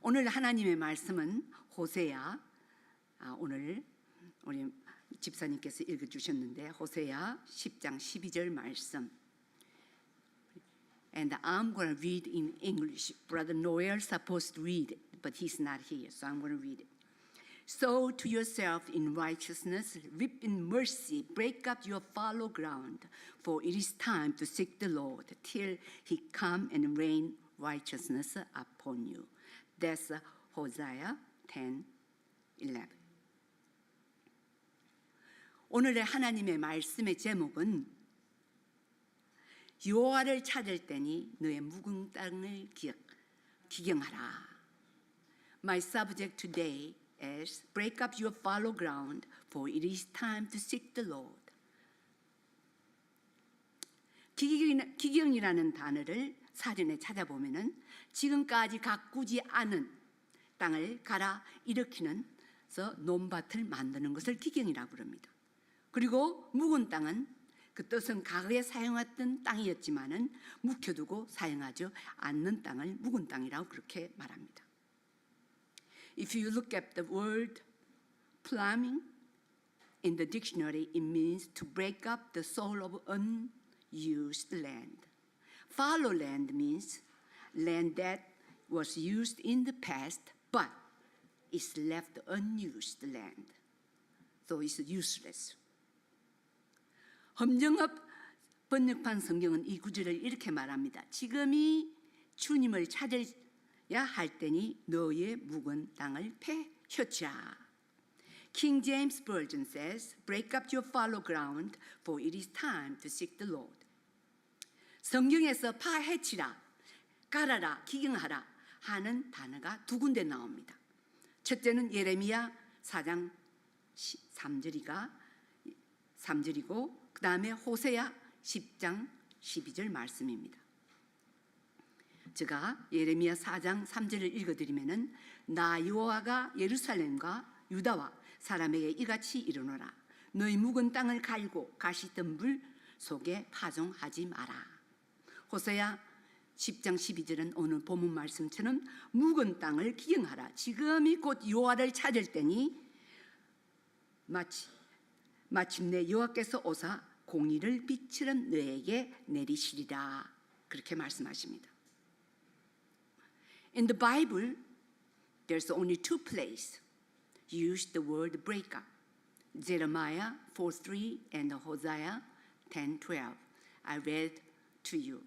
오늘 하나님의 말씀은 호세야. 아, 오늘 우리 집사님께서 읽어주셨는데 호세야 10장 12절 말씀. And I'm going to read in English. Brother Noel supposed to read it, but he's not here, so I'm going to read it. Sow to yourself in righteousness, reap in mercy, break up your fallow ground, for it is time to seek the Lord till he come and rain righteousness upon you. That's Hosea 10, 11. 오늘의 하나님의 말씀의 제목은 여호와를 찾을 때니 너의 묵은 땅을 기경하라. My subject today is break up your fallow ground, for it is time to seek the Lord. 기경, 기경이라는 단어를 사전에 찾아보면은 지금까지 가꾸지 않은 땅을 갈아 일으키는 서 논밭을 만드는 것을 기경이라고 부릅니다. 그리고 묵은 땅은 그 뜻은 과거에 사용했던 땅이었지만은 묵혀두고 사용하지 않는 땅을 묵은 땅이라고 그렇게 말합니다. If you look at the word plumbing in the dictionary, it means to break up the soil of unused land. Fallow land means land that was used in the past but is left unused land. So it's useless. 험정업 번역판 성경은 이 구절을 이렇게 말합니다. 지금이 주님을 찾아야 할 때니 너의 묵은 땅을 패혀치라. King James Version says, "Break up your fallow ground, for it is time to seek the Lord." 성경에서 파헤치라, 깔아라, 기경하라 하는 단어가 두 군데 나옵니다. 첫째는 예레미야 4장 3절이가 3절이고 그 다음에 호세야 10장 12절 말씀입니다. 제가 예레미야 4장 3절을 읽어드리면은 나 여호와가 예루살렘과 유다와 사람에게 이같이 이르노라 너희 묵은 땅을 갈고 가시던 물 속에 파종하지 마라. 호세야 10장 12절은 오늘 본문 말씀처럼 묵은 땅을 기경하라. 지금이 곧 여호와를 찾을 때니 마치 마침내 여호와께서 오사 공의를 빛으는 너에게 내리시리라 그렇게 말씀하십니다. In the Bible, there's only two places use the word break up. Jeremiah 4:3 and Hosea 10:12. I read to you.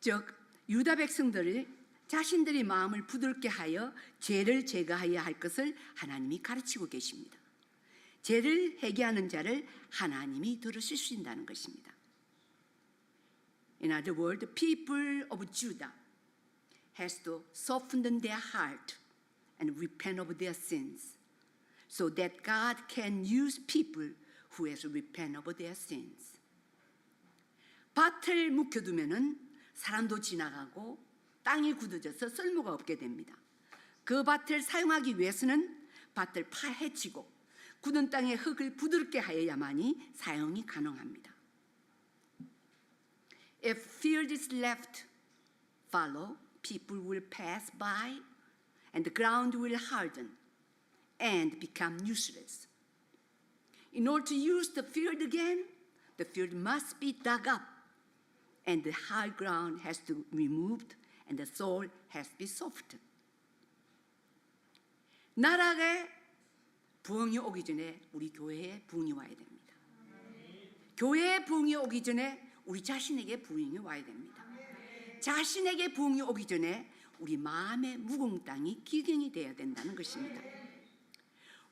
즉 유다 백성들이 자신들의 마음을 부드럽게 하여 죄를 제거하여야 할 것을 하나님이 가르치고 계십니다. 죄를 회개하는 자를 하나님이 들으시신다는 것입니다. In other words, people of Judah has to soften their heart and repent of their sins so that God can use people who has repent of their sins. 밭을 묵혀두면은 사람도 지나가고 땅이 굳어져서 쓸모가 없게 됩니다. 그 밭을 사용하기 위해서는 밭을 파헤치고 굳은 땅의 흙을 부드럽게 하여야만이 사용이 가능합니다. If field is left fallow, people will pass by and the ground will harden and become useless. In order to use the field again, the field must be dug up and the high ground has to be removed and the soil has to be softened. 나락에 부흥이 오기 전에 우리 교회에 부흥이 와야 됩니다. 교회에 부흥이 오기 전에 우리 자신에게 부흥이 와야 됩니다. 자신에게 부흥이 오기 전에 우리 마음의 묵은 땅이 기경이 되어야 된다는 것입니다.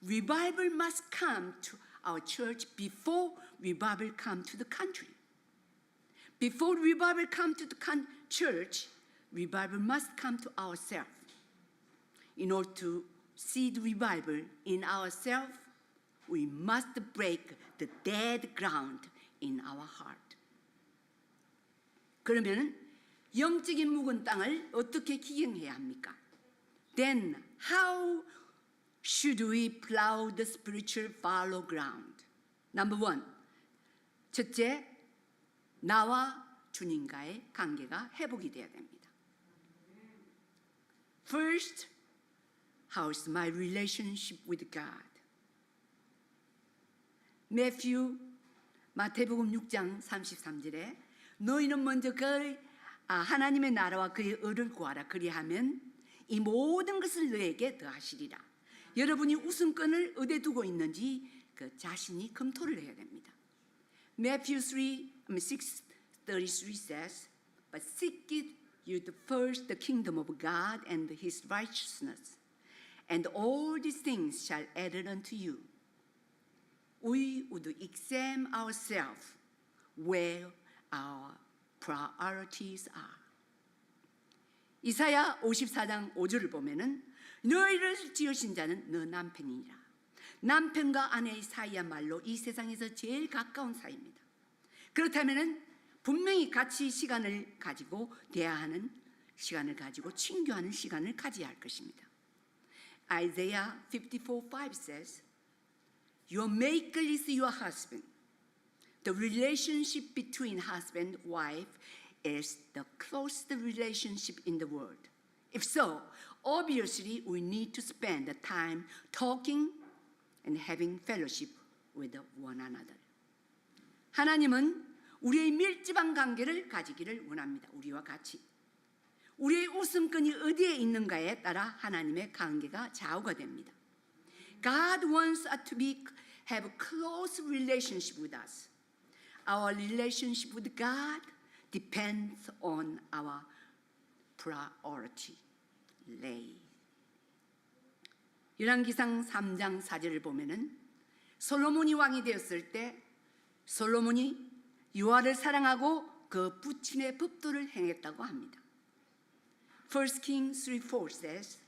Revival must come to our church before revival come to the country. Before revival come to the church, revival must come to ourselves. In order to see the revival in ourselves, we must break the dead ground in our heart. 그러면 영적인 묵은 땅을 어떻게 기경해야 합니까? Then how should we plow the spiritual fallow ground? Number one, 첫째, 나와 주님과의 관계가 회복이 되어야 됩니다. First, how's my relationship with God? 매튜 마태복음 6장 33절에 너희는 먼저 그 아, 하나님의 나라와 그의 의를 구하라 그리하면 이 모든 것을 너에게 더하시리라. 여러분이 웃음권을 어디에 두고 있는지 그 자신이 검토를 해야 됩니다. Matthew 3, I mean 6:33 says, "But seek it you the first the kingdom of God and His righteousness, and all these things shall added unto you." We would examine ourselves where our priorities are. 이사야 54장 5절을 보면은 너희를 지으신 자는 너 남편이니라. 남편과 아내의 사이야말로 이 세상에서 제일 가까운 사이입니다. 그렇다면은 분명히 같이 시간을 가지고 대화하는 시간을 가지고 친교하는 시간을 가져야 할 것입니다. Isaiah 54:5 says, Your maker is your husband. The relationship between husband and wife is the closest relationship in the world. If so, obviously we need to spend the time talking and having fellowship with one another. 하나님은 우리의 밀집한 관계를 가지기를 원합니다. 우리와 같이. 우리의 웃음끈이 어디에 있는가에 따라 하나님의 관계가 좌우가 됩니다. God wants us to be have close relationship with us. Our relationship with God depends on our priority. lay. 열왕기상 3장 4절을 보면은 솔로몬이 왕이 되었을 때 솔로몬이 유아를 사랑하고 그 부친의 법도를 행했다고 합니다. 1 Kings 3:4 says,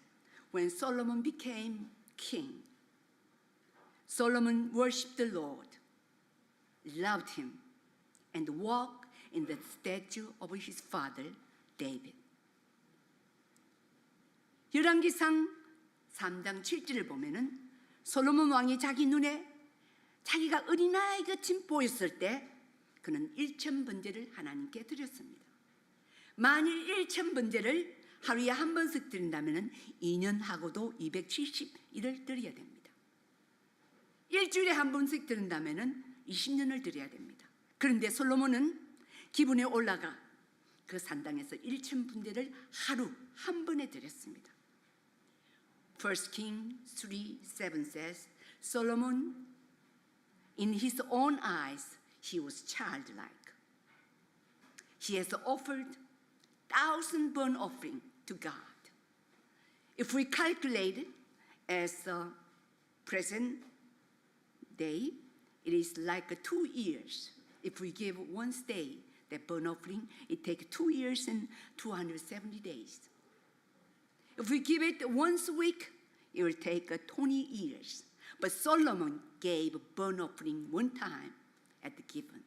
When Solomon became king, Solomon worshipped the Lord, loved him, and walked in the statue of his father David. 열왕기상 3장 7절을 보면은 솔로몬 왕이 자기 눈에 자기가 어린아이 같이 보였을 때 그는 일천 번제를 하나님께 드렸습니다. 만일 일천 번제를 하루에 한 번씩 드린다면 2년 하고도 270일을 드려야 됩니다. 일주일에 한 번씩 드린다면 20년을 드려야 됩니다. 그런데 솔로몬은 기분에 올라가 그 산당에서 1천 분대를 하루 한 번에 드렸습니다. 1 King 3 7 says, Solomon, in his own eyes, he was childlike. He has offered thousand burnt offering to God. If we calculate it as a present day, it is like two years. If we give one day that burnt offering, it takes two years and 270 days. If we give it once a week, it will take uh, 20 years. But Solomon gave a burnt offering one time at the given.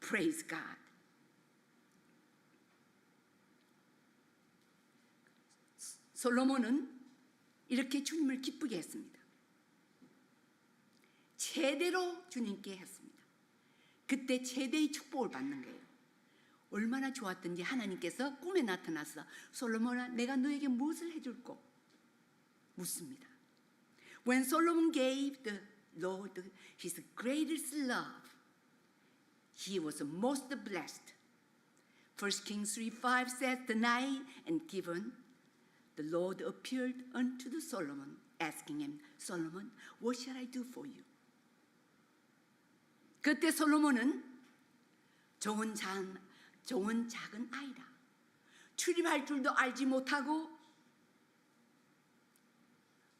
Praise God. 솔로몬은 이렇게 주님을 기쁘게 했습니다. 제대로 주님께 했습니다. 그때 최대의 축복을 받는 거예요. 얼마나 좋았던지 하나님께서 꿈에 나타나서 솔로몬아 내가 너에게 무엇을 해줄꼬 묻습니다. When Solomon gave the Lord his greatest love, he was most blessed. 1 Kings 3 5 says, The night and given, the Lord appeared unto the Solomon, asking him, Solomon, what shall I do for you? 그때 솔로몬은 좋은 장, 좋은 작은 아이라. 출입할 줄도 알지 못하고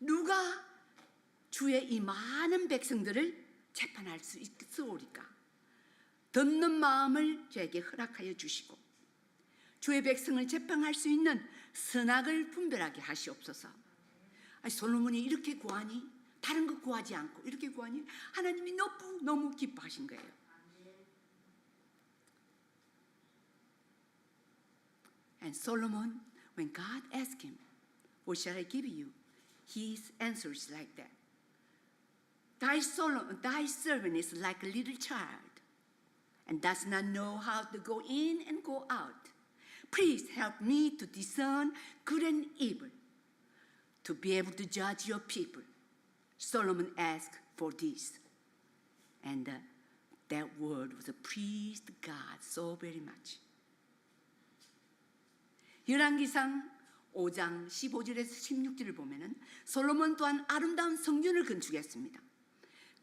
누가 주의 이 많은 백성들을 재판할 수 있으오리까? 듣는 마음을 저에게 허락하여 주시고 주의 백성을 재판할 수 있는 선악을 분별하게 하시옵소서. 아니, 솔로몬이 이렇게 구하니 다른 것 구하지 않고 이렇게 구하니 하나님이 너무 너무 기뻐하신 거예요. And Solomon, when God asked him, What shall I give you? His answer is like that. Thy, Solomon, thy servant is like a little child and does not know how to go in and go out. Please help me to discern good and evil, to be able to judge your people. Solomon asked for this. And uh, that word was pleased God so very much. 열왕기상 5장 15절에서 16절을 보면은 솔로몬 또한 아름다운 성전을 건축했습니다.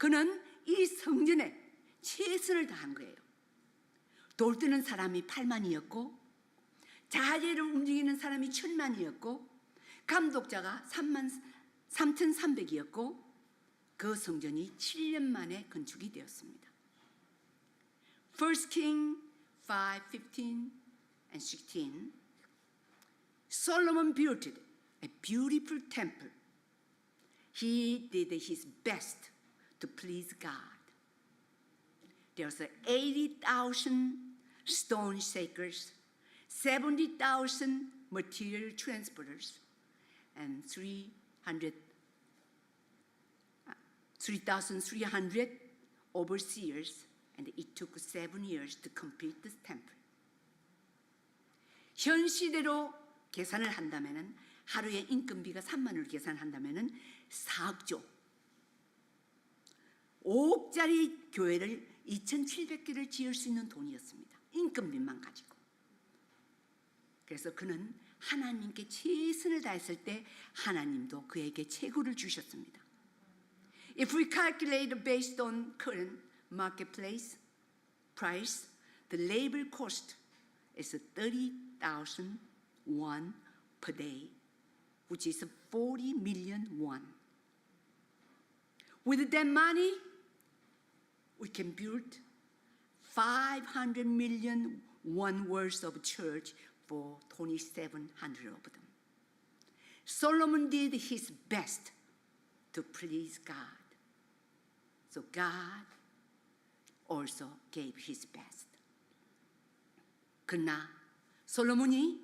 그는 이 성전에 최선을 다한 거예요. 돌뜨는 사람이 8만이었고 자재를 움직이는 사람이 1000만이었고 감독자가 3만 3,300이었고 그 성전이 7년 만에 건축이 되었습니다. 1 King 5, 15 and 16 Solomon built a beautiful temple. He did his best to please God. There's 80,000 stone shakers, 70,000 material transporters, and 300, uh, 3,300 overseers, and it took seven years to complete this temple. 현 시대로 계산을 한다면은 하루에 인건비가 3만 원을 계산한다면은 4억조. 5억짜리 교회를 2,700개를 지을 수 있는 돈이었습니다. 인건비만 가지고. 그래서 그는 하나님께 최선을 다했을 때 하나님도 그에게 최고를 주셨습니다. If we calculate based on current marketplace price, the labor cost is 30,000 won per day, which is 40 million won. With that money, we can build 500 million won worth of church for 2,700 of them. Solomon did his best to please God. So God also gave his best. 그러나 솔로몬이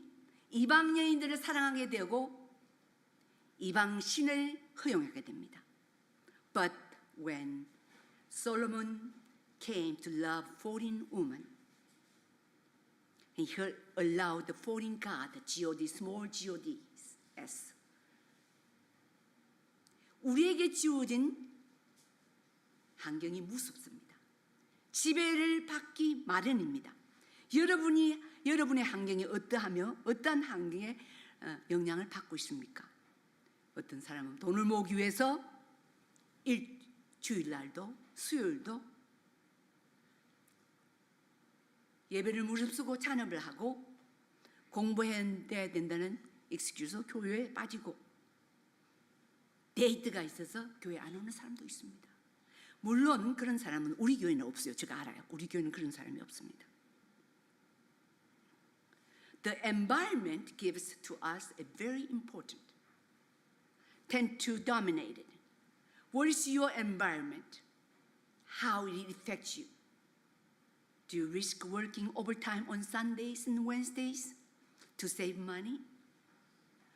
이방 여인들을 사랑하게 되고 이방 신을 허용하게 됩니다. But when Solomon came to love foreign women, he allowed the foreign god, God, small God, S. 우리에게 주어진 환경이 무섭습니다. 지배를 받기 마련입니다. 여러분이 여러분의 환경이 어떠하며 어떠한 환경에 어, 영향을 받고 있습니까? 어떤 사람은 돈을 모으기 위해서 일 주일날도 수요일도 예배를 무릅쓰고 찬업을 하고 공부해야 된다는 익스큐즈 교회에 빠지고 데이트가 있어서 교회 안 오는 사람도 있습니다. 물론 그런 사람은 우리 교회는 없어요. 제가 알아요. 우리 교회는 그런 사람이 없습니다. The environment gives to us a very important, tend to dominate it. What is your environment? How it affects you? Do you risk working overtime on Sundays and Wednesdays to save money?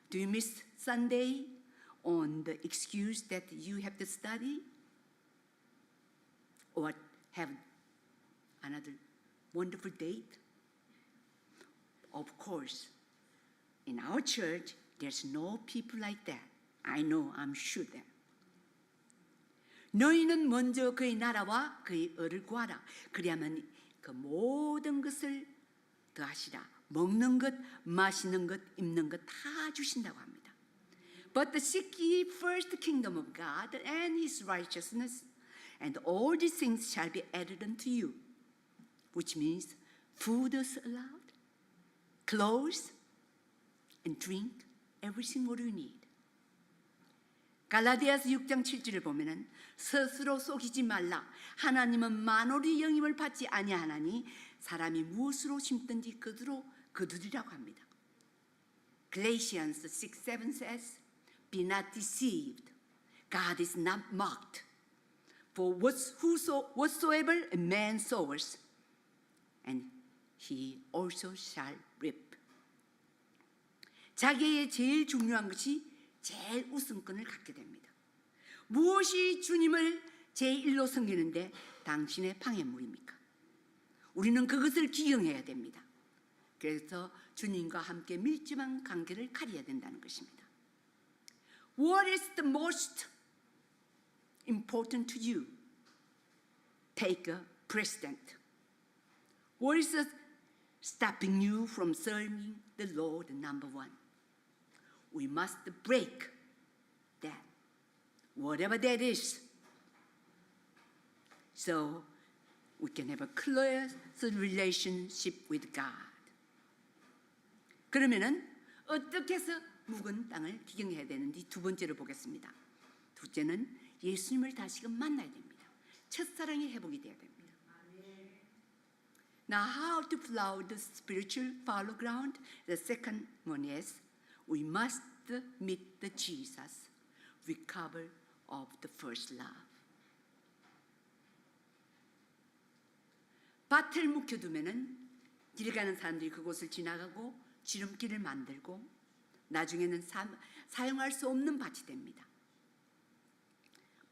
Do you miss Sunday on the excuse that you have to study? Or have another wonderful date? Of course, in our church, there's no people like that. I know, I'm sure that. 너희는 먼저 그의 나라와 그의 의를 구하라. 그리하면 그 모든 것을 더하시라. 먹는 것, 마시는 것, 입는 것 다 주신다고 합니다. But seek ye first the kingdom of God and his righteousness, and all these things shall be added unto you. Which means food is allowed, clothes, and drink, everything what you need. 갈라디아서 6장 7절을 보면은 스스로 속이지 말라. 하나님은 만월의 영임을 받지 아니하나니 사람이 무엇으로 심든지 그대로 거두리라고 합니다. Galatians 6, 7 says, Be not deceived. God is not mocked. For what's, whoso, whatsoever a man sows, and he also shall reap. 자기의 제일 중요한 것이 제일 우선권을 갖게 됩니다. 무엇이 주님을 제1로 섬기는데 당신의 방해물입니까? 우리는 그것을 기경해야 됩니다. 그래서 주님과 함께 밀접한 관계를 가려야 된다는 것입니다. What is the most important to you? Take a precedent. What is stopping you from serving the Lord number one? We must break that, whatever that is, so we can have a close relationship with God. 그러면은 어떻게 해서 묵은 땅을 기경해야 되는지 두 번째로 보겠습니다. 둘째는 예수님을 다시금 만나야 됩니다. 첫사랑의 회복이 돼야 됩니다. Now, how to plow the spiritual fallow ground? The second one is we must meet the Jesus, recover of the first love. 밭을 묵혀두면은 길 가는 사람들이 그곳을 지나가고 지름길을 만들고 나중에는 사, 사용할 수 없는 밭이 됩니다.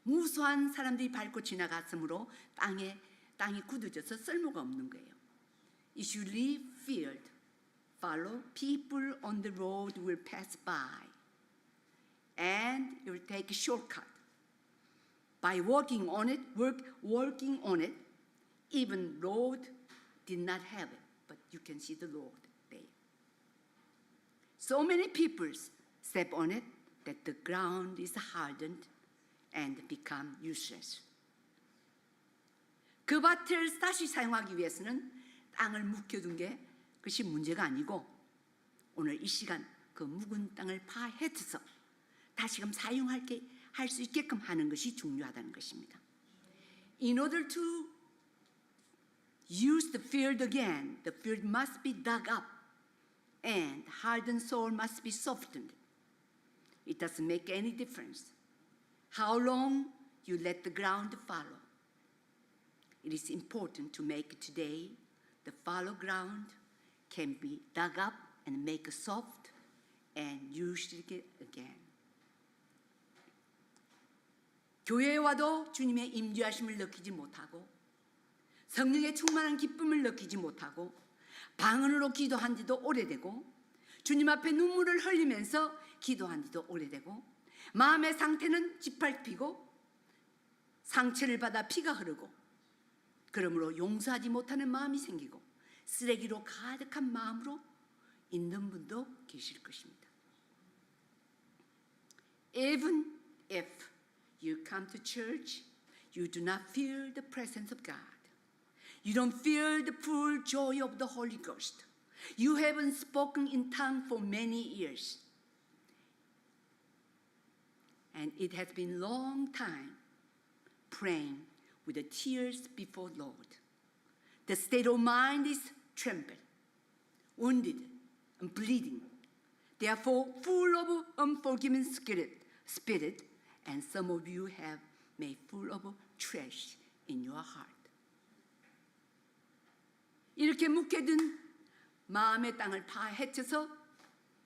무수한 사람들이 밟고 지나갔으므로 땅에 땅이 굳어져서 쓸모가 없는 거예요. If you leave field, follow people on the road will pass by, and you will take a shortcut. By walking on it, work, working on it, even Lord did not have it, but you can see the Lord there. So many people step on it that the ground is hardened and become useless. 그 밭을 다시 사용하기 위해서는 땅을 묵혀둔 게 그것이 문제가 아니고 오늘 이 시간 그 묵은 땅을 파헤쳐서 다시금 사용할 게 할 수 있게끔 하는 것이 중요하다는 것입니다. In order to use the field again, the field must be dug up and hardened soil must be softened. It doesn't make any difference how long you let the ground follow. It is important to make today the fallow ground can be dug up and make soft and used again. 교회에 와도 주님의 임재하심을 느끼지 못하고 성령의 충만한 기쁨을 느끼지 못하고 방언으로 기도한 지도 오래되고 주님 앞에 눈물을 흘리면서 기도한 지도 오래되고 마음의 상태는 짓밟히고 상처를 받아 피가 흐르고 그러므로 용서하지 못하는 마음이 생기고 쓰레기로 가득한 마음으로 있는 분도 계실 것입니다. Even if you come to church, you do not feel the presence of God. You don't feel the full joy of the Holy Ghost. You haven't spoken in tongue for many years. And it has been long time praying with the tears before Lord. The state of mind is trembled, wounded, and bleeding. Therefore, full of unforgiving spirit, spirit, and some of you have made full of trash in your heart. 이렇게 묵혀둔 마음의 땅을 파헤쳐서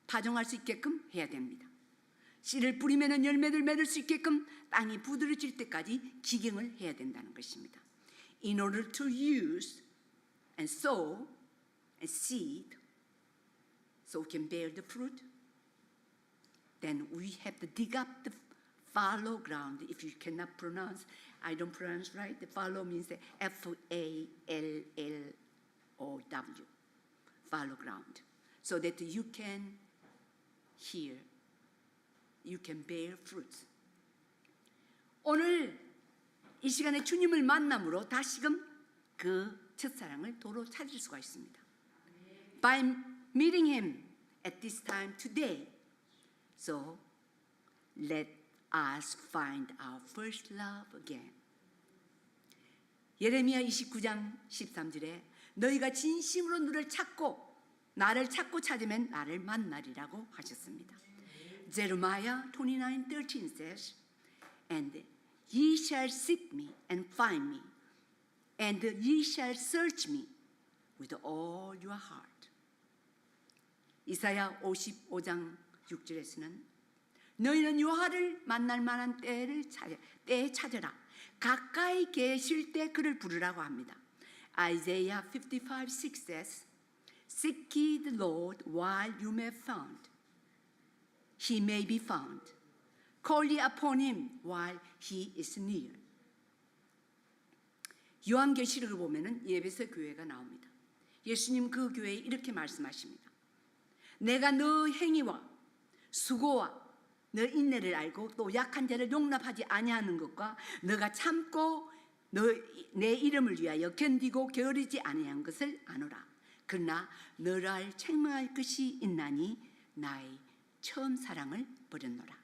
파종할 수 있게끔 해야 됩니다. 씨를 뿌리면 열매를 맺을 수 있게끔 땅이 부드러질 때까지 기경을 해야 된다는 것입니다. In order to use and sow and seed so we can bear the fruit, then we have to dig up the fallow ground. If you cannot pronounce, I don't pronounce right. The fallow means F A L L O W, fallow ground, so that you can hear, you can bear fruits. 오늘 이 시간에 주님을 만남으로 다시금 그 첫사랑을 도로 찾을 수가 있습니다. By meeting him at this time today, so let us find our first love again. 예레미야 29장 13절에 너희가 진심으로 너를 찾고 나를 찾고 찾으면 나를 만나리라고 하셨습니다. Jeremiah 29:13 says, "And ye shall seek me and find me, and ye shall search me with all your heart." 이사야 55장 6절에서는 너희는 여호와를 만날 만한 때를 찾아 때에 찾으라. 가까이 계실 때 그를 부르라고 합니다. Isaiah 55:6 says, Seek ye the Lord while you may found. He may be found. Call ye upon him while he is near. 요한계시록을 보면은 예배서 교회가 나옵니다. 예수님 그 교회에 이렇게 말씀하십니다. 내가 너 행위와 수고와 너 인내를 알고 또 약한 자를 용납하지 아니하는 것과 너가 참고 너 내 이름을 위하여 견디고 게으르지 아니한 것을 아노라. 그러나 너를 책망할 것이 있나니 나의 처음 사랑을 버렸노라.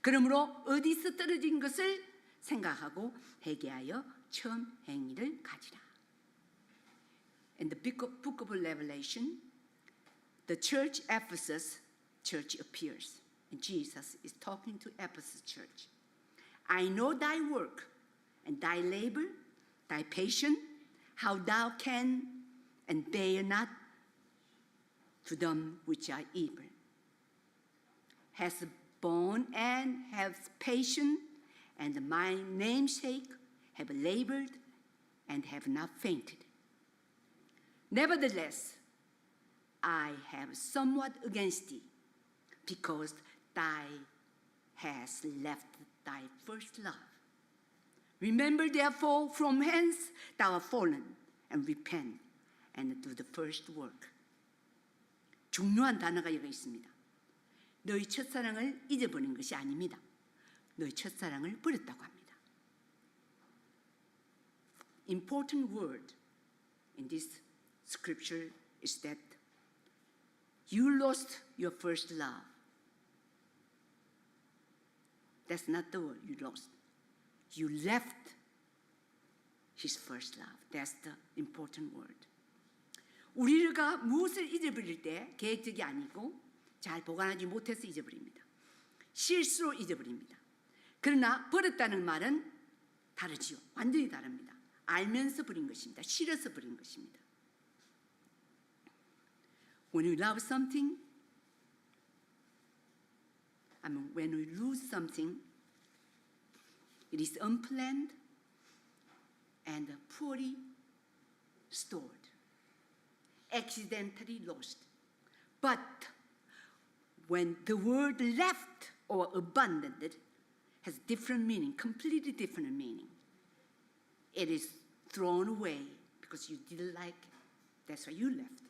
그러므로 어디서 떨어진 것을 생각하고 회개하여 처음 행위를 가지라. In the book of Revelation, the church Ephesus church appears. And Jesus is talking to Ephesus church. I know thy work and thy labor, thy patience, how thou can and bear not to them which are evil. Has borne and have patience, and my namesake have labored and have not fainted. Nevertheless, I have somewhat against thee, because thou hast left thy first love. Remember therefore from whence thou art fallen, and repent, and do the first work. 중요한 단어가 여기 있습니다. 너희 첫사랑을 잊어버린 것이 아닙니다. 너희 첫사랑을 버렸다고 합니다. Important word in this scripture is that you lost your first love. That's not the word you lost. You left his first love. That's the important word. 우리가 무엇을 잊어버릴 때 계획적이 아니고 잘 보관하지 못해서 잊어버립니다. 실수로 잊어버립니다. 그러나 버렸다는 말은 다르지요. 완전히 다릅니다. 알면서 버린 것입니다. 싫어서 버린 것입니다. When we love something, I mean, when we lose something, it is unplanned and poorly stored, accidentally lost. But when the word left or abandoned has different meaning, completely different meaning. It is thrown away because you didn't like it. That's why you left.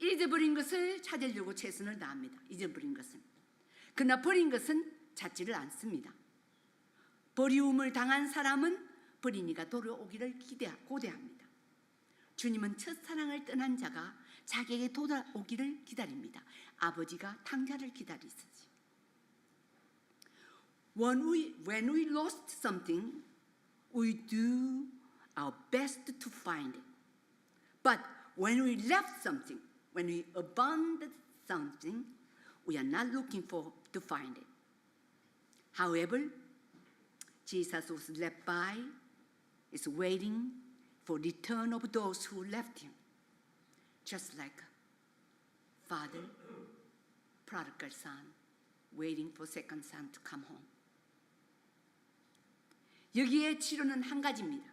잊어버린 것을 찾으려고 최선을 다합니다. 잊어버린 것은. 그러나 버린 것은 찾지를 않습니다. 버리움을 당한 사람은 버리니가 돌아오기를 기대 고대합니다. 주님은 첫사랑을 떠난 자가 자기에게 돌아오기를 기다립니다. 아버지가 탕자를 기다리시지. When we, when we lost something, we do our best to find it. But when we left something, when we abandoned something, we are not looking for to find it. However, Jesus was left by, is waiting for return of those who left him. Just like father, prodigal son, waiting for second son to come home. 여기에 치료는 한 가지입니다.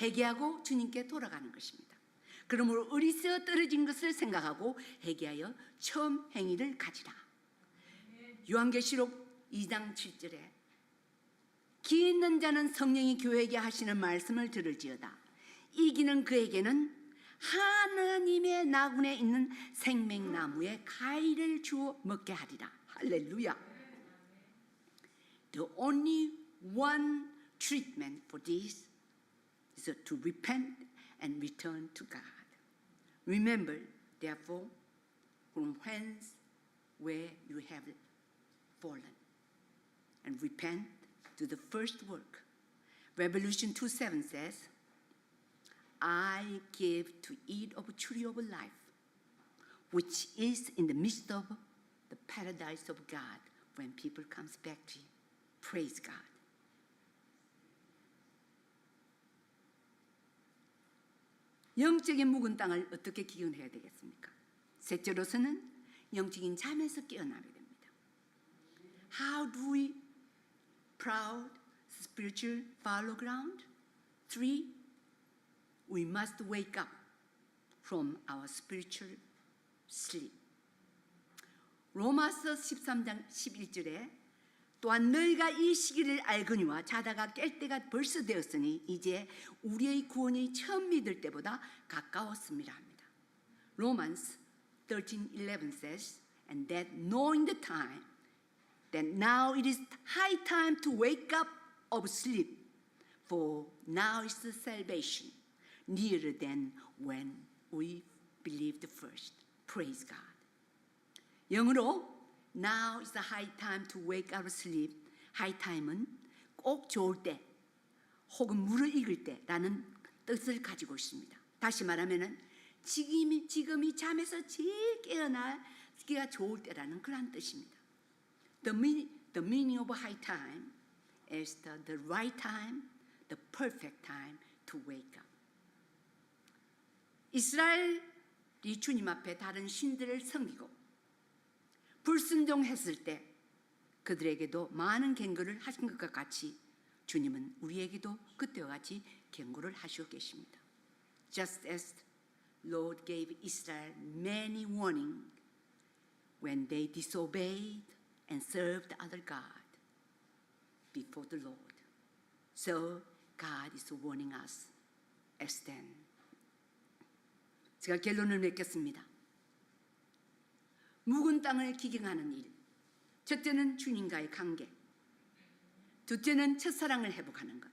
회개하고 주님께 돌아가는 것입니다. 그러므로 어리서 떨어진 것을 생각하고 회개하여 처음 행위를 가지라. 요한계시록 2장 7절에 기 있는 자는 성령이 교회에게 하시는 말씀을 들을지어다. 이기는 그에게는 하나님의 나군에 있는 생명나무의 가위를 주어 먹게 하리라. 할렐루야. The only one treatment for this is to repent and return to God. Remember, therefore, from whence where you have fallen, and repent to the first work. Revolution 2 7 says, I give to eat of tree of life, which is in the midst of the paradise of God when people comes back to you. Praise God. 영적인 묵은 땅을 어떻게 기원해야 되겠습니까? 셋째로서는 영적인 잠에서 깨어나게 됩니다. How do we proud spiritual follow ground? Three, we must wake up from our spiritual sleep. 로마서 13장 11절에 또한 너희가 이 시기를 알거니와 자다가 깰 때가 벌써 되었으니 이제 우리의 구원이 처음 믿을 때보다 가까웠습니다 합니다. Romans 13:11 says, and that knowing the time, that now it is high time to wake up of sleep, for now is the salvation nearer than when we believed first. Praise God. 영어로 now is the high time to wake up of sleep. high time은 꼭 좋을 때 혹은 물을 익을 때라는 뜻을 가지고 있습니다. 다시 말하면은 지금이 지금이 잠에서 제일 깨어나기가 좋을 때라는 그런 뜻입니다. The meaning, the meaning of high time is the, the right time, the perfect time to wake up. 이스라엘이 주님 앞에 다른 신들을 섬기고 불순종했을 때 그들에게도 많은 경고를 하신 것과 같이 주님은 우리에게도 그때와 같이 경고를 하시고 계십니다. Just as Lord gave Israel many warning when they disobeyed and served other God before the Lord. So God is warning us as then. 제가 결론을 맺겠습니다. 묵은 땅을 기경하는 일. 첫째는 주님과의 관계. 둘째는 첫사랑을 회복하는 것.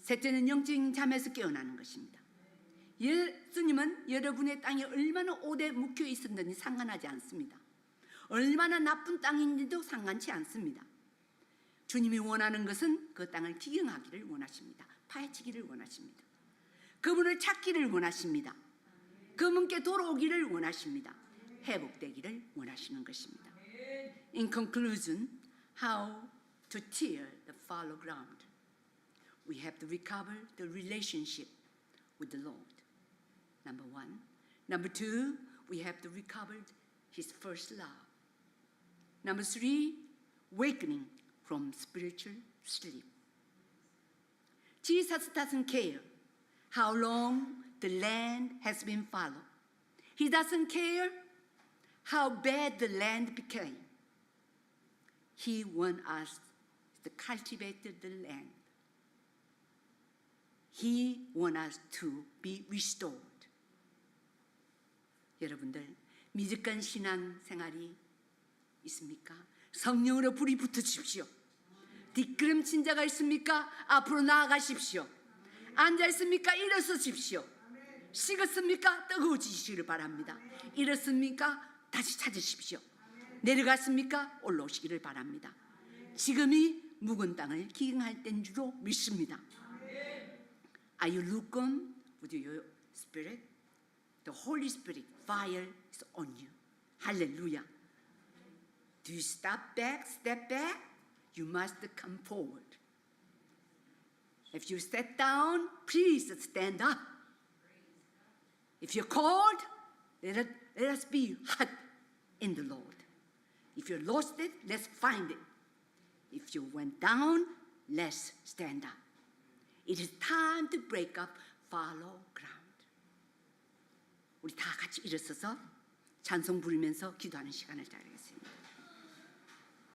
셋째는 영적인 잠에서 깨어나는 것입니다. 예수님은 여러분의 땅에 얼마나 오래 묵혀 있었는지 상관하지 않습니다. 얼마나 나쁜 땅인지도 상관치 않습니다. 주님이 원하는 것은 그 땅을 기경하기를 원하십니다. 파헤치기를 원하십니다. 그분을 찾기를 원하십니다. 그분께 돌아오기를 원하십니다. 회복되기를 원하시는 것입니다. In conclusion, how to till the fallow ground. We have to recover the relationship with the Lord. Number one. Number two, we have to recover His first love. Number three, wakening from spiritual sleep. Jesus doesn't care how long the land has been followed. He doesn't care how bad the land became. He wants us to cultivate the land. He wants us to be restored. 여러분들 미적간 신앙 생활이 있습니까? 성령으로 불이 붙으십시오. 뒷걸음친 자가 있습니까? 앞으로 나아가십시오. 앉아 있습니까? 일어서십시오. 식었습니까? 뜨거워지시기를 바랍니다. 일었습니까? 다시 찾으십시오. 내려갔습니까? 올라오시기를 바랍니다. 지금이 묵은 땅을 기경할 때인 줄로 믿습니다. Are you lukewarm with your spirit? The Holy Spirit fire is on you. Hallelujah. Do you stop back, step back? You must come forward. If you sit down, please stand up. If you're cold, let, it, let us be hot in the Lord. If you lost it, let's find it. If you went down, let's stand up. It is time to break up fallow ground. 우리 다 같이 일어서서 찬송 부르면서 기도하는 시간을 가져요.